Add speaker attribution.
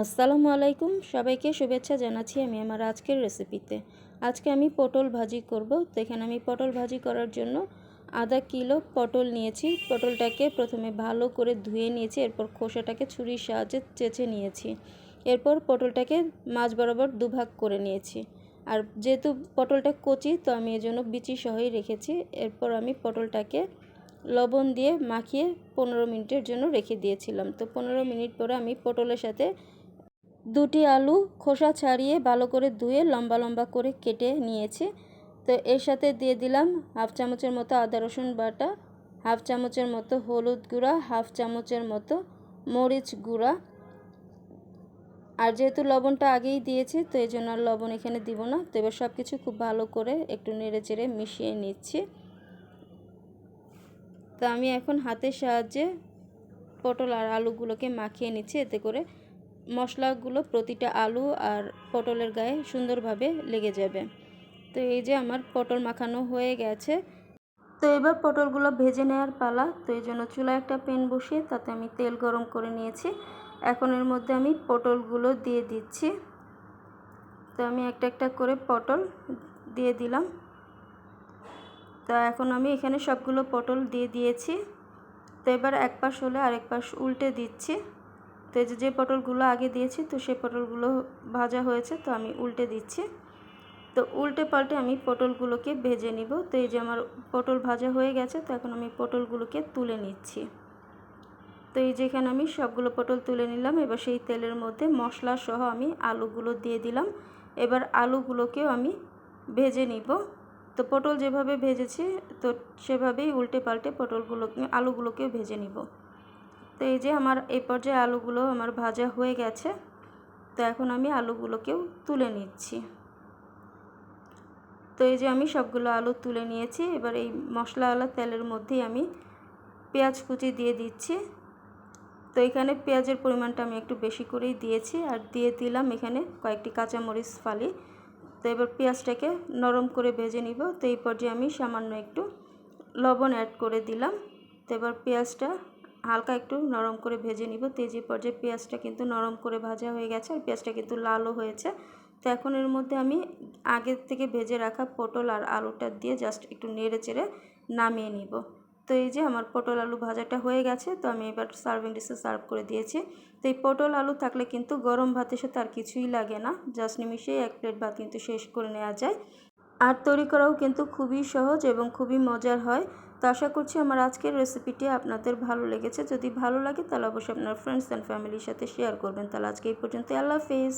Speaker 1: আসসালামু আলাইকুম। সবাইকে শুভেচ্ছা জানাচ্ছি আমি আমার আজকের রেসিপিতে। আজকে আমি পটল ভাজি করব। তো এখানে আমি পটল ভাজি করার জন্য আধা কিলো পটল নিয়েছি। পটলটাকে প্রথমে ভালো করে ধুয়ে নিয়েছি। এরপর খোসাটাকে ছুরির সাহায্যে চেঁচে নিয়েছি। এরপর পটলটাকে মাছ বরাবর দুভাগ করে নিয়েছি। আর যেহেতু পটলটা কচি, তো আমি এজন্য বিচি সহই রেখেছি। এরপর আমি পটলটাকে লবণ দিয়ে মাখিয়ে পনেরো মিনিটের জন্য রেখে দিয়েছিলাম। তো পনেরো মিনিট পরে আমি পটলের সাথে দুটি আলু খোসা ছাড়িয়ে ভালো করে ধুয়ে লম্বা লম্বা করে কেটে নিয়েছি। তো এর সাথে দিয়ে দিলাম হাফ চামচের মতো আদা রসুন বাটা, হাফ চামচের মতো হলুদ গুঁড়া, হাফ চামচের মতো মরিচ গুঁড়া। আর যেহেতু লবণটা আগেই দিয়েছি, তো এই জন্য আর লবণ এখানে দিব না। তো এবার সব কিছু খুব ভালো করে একটু নেড়ে চেড়ে মিশিয়ে নিচ্ছি। তো আমি এখন হাতের সাহায্যে পটল আর আলুগুলোকে মাখিয়ে নিচ্ছি, এতে করে মশলাগুলো প্রতিটা আলু আর পটলের গায়ে সুন্দরভাবে লেগে যাবে। তো এই যে আমার পটল মাখানো হয়ে গেছে। তো এবার পটলগুলো ভেজে নেওয়ার পালা। তো এই জন্য চুলায় একটা প্যান বসিয়ে তাতে আমি তেল গরম করে নিয়েছি। এখন এর মধ্যে আমি পটলগুলো দিয়ে দিচ্ছি। তো আমি একটা একটা করে পটল দিয়ে দিলাম। তো এখন আমি এখানে সবগুলো পটল দিয়ে দিয়েছি। তো এবার এক পাশ হলে আরেক পাশ উল্টে দিচ্ছি। তো এই যে পটলগুলো আগে দিয়েছি, তো সেই পটলগুলো ভাজা হয়েছে, তো আমি উল্টে দিচ্ছি। তো উল্টে পাল্টে আমি পটলগুলোকে ভেজে নিব। তো এই যে আমার পটল ভাজা হয়ে গেছে, তো এখন আমি পটলগুলোকে তুলে নিচ্ছি। তো এই যেখানে আমি সবগুলো পটল তুলে নিলাম, এবার সেই তেলের মধ্যে মশলা সহ আমি আলুগুলো দিয়ে দিলাম। এবার আলুগুলোকেও আমি ভেজে নিব। তো পটল যেভাবে ভেজেছি, তো সেভাবেই উল্টে পাল্টে পটলগুলো, আলুগুলোকেও ভেজে নিব। তো এই যে আমার এই পর্যায়ে আলুগুলো আমার ভাজা হয়ে গেছে, তো এখন আমি আলুগুলোকেও তুলে নিচ্ছি। তো এই যে আমি সবগুলো আলু তুলে নিয়েছি, এবার এই মশলাওয়ালা তেলের মধ্যেই আমি পেঁয়াজ কুচি দিয়ে দিচ্ছি। তো এখানে পেঁয়াজের পরিমাণটা আমি একটু বেশি করেই দিয়েছি আর দিয়ে দিলাম এখানে কয়েকটি কাঁচামরিচ ফালি। তো এবার পেঁয়াজটাকে নরম করে ভেজে নিব। তো এই পর্যায়ে আমি সামান্য একটু লবণ অ্যাড করে দিলাম। তো এবার পেঁয়াজটা হালকা একটু নরম করে ভেজে নিব। তেজি পর্যায়ে পেঁয়াজটা কিন্তু নরম করে ভাজা হয়ে গেছে আর পেঁয়াজটা কিন্তু লালও হয়েছে। তো এখন এর মধ্যে আমি আগের থেকে ভেজে রাখা পটল আর আলুটা দিয়ে জাস্ট একটু নেড়ে চেড়ে নামিয়ে নিব। তো এই যে আমার পটল আলু ভাজাটা হয়ে গেছে, তো আমি এবার সার্ভিং ডিশে সার্ভ করে দিয়েছি। তো এই পটল আলু থাকলে কিন্তু গরম ভাতের সাথে আর কিছুই লাগে না। জাস্ট নিমিশেই এক প্লেট ভাত কিন্তু শেষ করে নেওয়া যায়। আর তৈরি করাও কিন্তু খুবই সহজ এবং খুবই মজার হয়। তো আশা করছি আমার আজকের রেসিপিটি আপনাদের ভালো লেগেছে। যদি ভালো লাগে তাহলে অবশ্যই আপনার ফ্রেন্ডস অ্যান্ড ফ্যামিলির সাথে শেয়ার করবেন। তাহলে আজকে এই পর্যন্ত আল্লাহ হাফেজ।